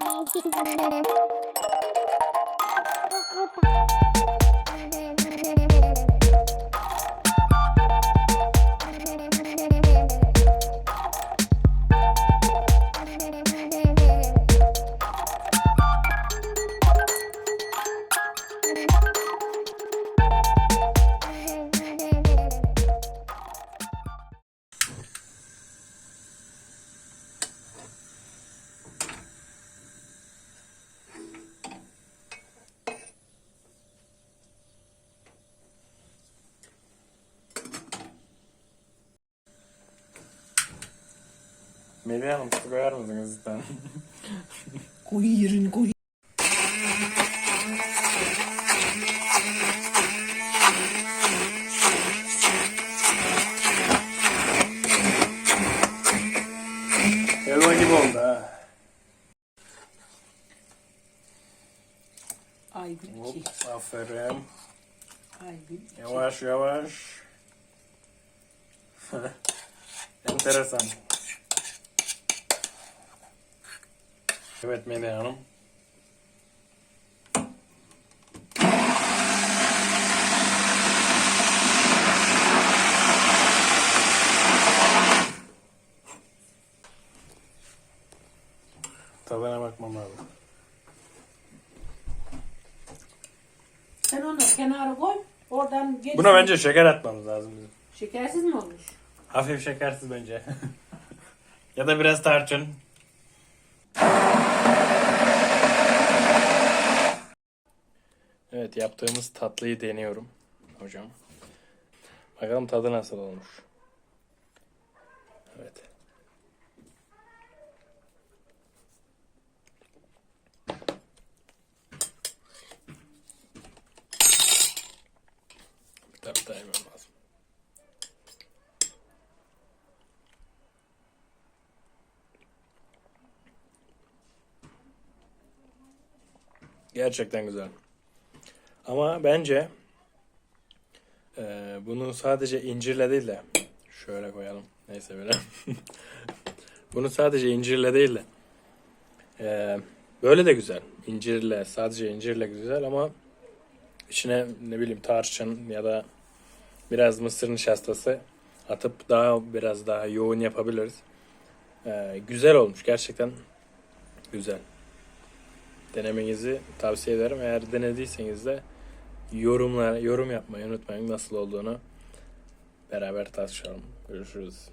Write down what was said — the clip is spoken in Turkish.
Melih Hanım Миллион сыгарын Дагыстан. Куирин, куирин. Elva gibi oldu ha. Aygül iki. Hop, aferin. Aygül iki. Yavaş yavaş. Evet Melih Hanım. Tadına bakmam lazım. Sen onu kenara koy. Oradan gel. Buna bence şeker atmamız lazım bizim. Şekersiz mi olmuş? Hafif şekersiz bence. ya da biraz tarçın. Evet yaptığımız tatlıyı deniyorum hocam. Bakalım tadı nasıl olmuş. Evet. Bir tabii daha yemem lazım. Gerçekten güzel. Ama bence e, bunu sadece incirle değil de şöyle koyalım. Neyse böyle. bunu sadece incirle değil de e, böyle de güzel. İncirle sadece incirle güzel ama içine ne bileyim tarçın ya da biraz mısır nişastası atıp daha biraz daha yoğun yapabiliriz. E, güzel olmuş gerçekten güzel denemenizi tavsiye ederim. Eğer denediyseniz de yorumlar yorum yapmayı unutmayın nasıl olduğunu beraber tartışalım. Görüşürüz.